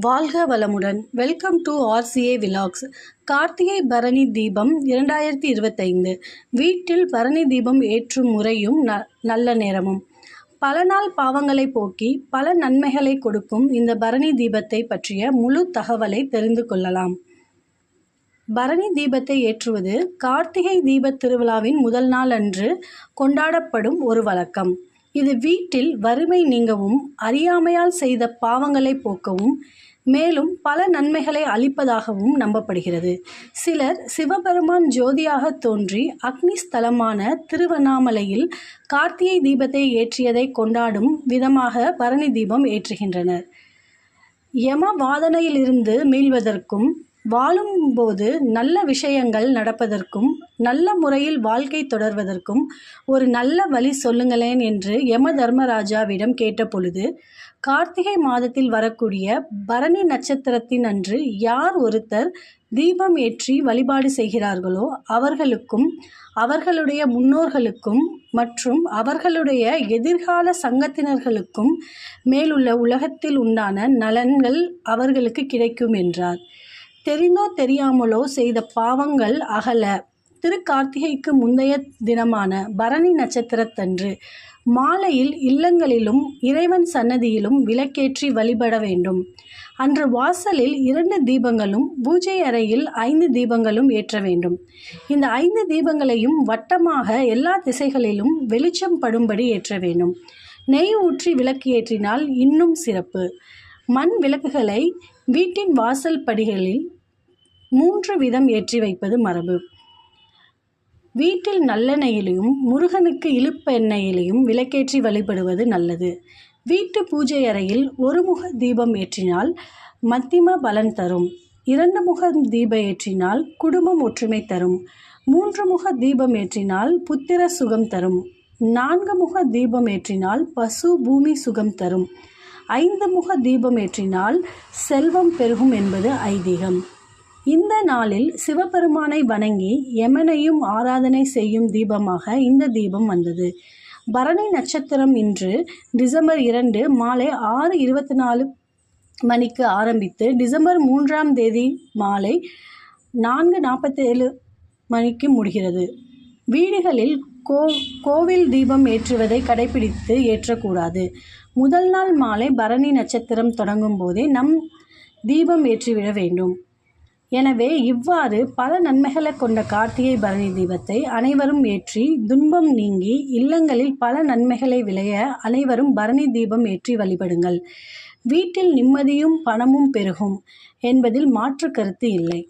வாழ்க வளமுடன். Welcome to RCA vlogs Karthigai Bharani Deepam இரண்டாயிரத்தி இருபத்தைந்து. வீட்டில் பரணி தீபம் ஏற்றும் முறையும் ந நல்ல நேரமும். பல நாள் பாவங்களை போக்கி பல நன்மைகளை கொடுக்கும் இந்த பரணி தீபத்தை பற்றிய முழு தகவலை தெரிந்து கொள்ளலாம். பரணி தீபத்தை ஏற்றுவது கார்த்திகை தீபத் திருவிழாவின் முதல் நாள் அன்று கொண்டாடப்படும் ஒரு வழக்கம். இது வீட்டில் வறுமை நீங்கவும் அறியாமையால் செய்த பாவங்களை போக்கவும் மேலும் பல நன்மைகளை அளிப்பதாகவும் நம்பப்படுகிறது. சிலர் சிவபெருமான் ஜோதியாக தோன்றி அக்னி ஸ்தலமான திருவண்ணாமலையில் கார்த்திகை தீபத்தை ஏற்றியதை கொண்டாடும் விதமாக பரணி தீபம் ஏற்றுகின்றனர். யம வாதனையிலிருந்து மீள்வதற்கும் வாழும்போது நல்ல விஷயங்கள் நடப்பதற்கும் நல்ல முறையில் வாழ்க்கை தொடர்வதற்கும் ஒரு நல்ல வழி சொல்லுங்களேன் என்று யம தர்மராஜாவிடம் கேட்டபொழுது கார்த்திகை மாதத்தில் வரக்கூடிய பரணி நட்சத்திரத்தின் அன்று யார் ஒருத்தர் தீபம் ஏற்றி வழிபாடு செய்கிறார்களோ அவர்களுக்கும் அவர்களுடைய முன்னோர்களுக்கும் மற்றும் அவர்களுடைய எதிர்கால சங்கத்தினர்களுக்கும் மேலுள்ள உலகத்தில் உண்டான நலன்கள் அவர்களுக்கு கிடைக்கும் என்றார். தெரிந்தோ தெரியாமலோ செய்த பாவங்கள் அகல. திருக்கார்த்திகைக்கு முந்தைய தினமான பரணி நட்சத்திரத்தன்று மாலையில் இல்லங்களிலும் இறைவன் சன்னதியிலும் விளக்கேற்றி வழிபட வேண்டும். அன்று வாசலில் இரண்டு தீபங்களும் பூஜை அறையில் ஐந்து தீபங்களும் ஏற்ற வேண்டும். இந்த ஐந்து தீபங்களையும் வட்டமாக எல்லா திசைகளிலும் வெளிச்சம் படும்படி ஏற்ற வேண்டும். நெய் ஊற்றி விளக்கு ஏற்றினால் இன்னும் சிறப்பு. மண் விளக்குகளை வீட்டின் வாசல் படிகளில் மூன்று விதம் ஏற்றி வைப்பது மரபு. வீட்டில் நல்லெண்ணெயிலையும் முருகனுக்கு இழுப்பு எண்ணெயிலையும் விளக்கேற்றி வழிபடுவது நல்லது. வீட்டு பூஜை அறையில் ஒரு முக தீபம் ஏற்றினால் மத்திம பலன் தரும். இரண்டு முக தீபம் ஏற்றினால் குடும்பம் ஒற்றுமை தரும். மூன்று முக தீபம் ஏற்றினால் புத்திர சுகம் தரும். நான்கு முக தீபம் ஏற்றினால் பசு பூமி சுகம் தரும். ஐந்து முக தீபம் ஏற்றினால் செல்வம் பெருகும் என்பது ஐதீகம். இந்த நாளில் சிவபெருமானை வணங்கி யமனையும் ஆராதனை செய்யும் தீபமாக இந்த தீபம் வந்தது. பரணி நட்சத்திரம் இன்று டிசம்பர் இரண்டு மாலை ஆறு இருபத்தி நாலு மணிக்கு ஆரம்பித்து டிசம்பர் மூன்றாம் தேதி மாலை நான்கு நாற்பத்தேழு மணிக்கு முடிகிறது. வீடுகளில் கோ கோவில் தீபம் ஏற்றுவதை கடைபிடித்து ஏற்றக்கூடாது. முதல் நாள் மாலை பரணி நட்சத்திரம் தொடங்கும் போதே நம் தீபம் ஏற்றிவிட வேண்டும். எனவே இவ்வாறு பல நன்மைகளை கொண்ட கார்த்திகை பரணி தீபத்தை அனைவரும் ஏற்றி துன்பம் நீங்கி இல்லங்களில் பல நன்மைகளை விளைய அனைவரும் பரணி தீபம் ஏற்றி வழிபடுங்கள். வீட்டில் நிம்மதியும் பணமும் பெருகும் என்பதில் மாற்று கருத்து இல்லை.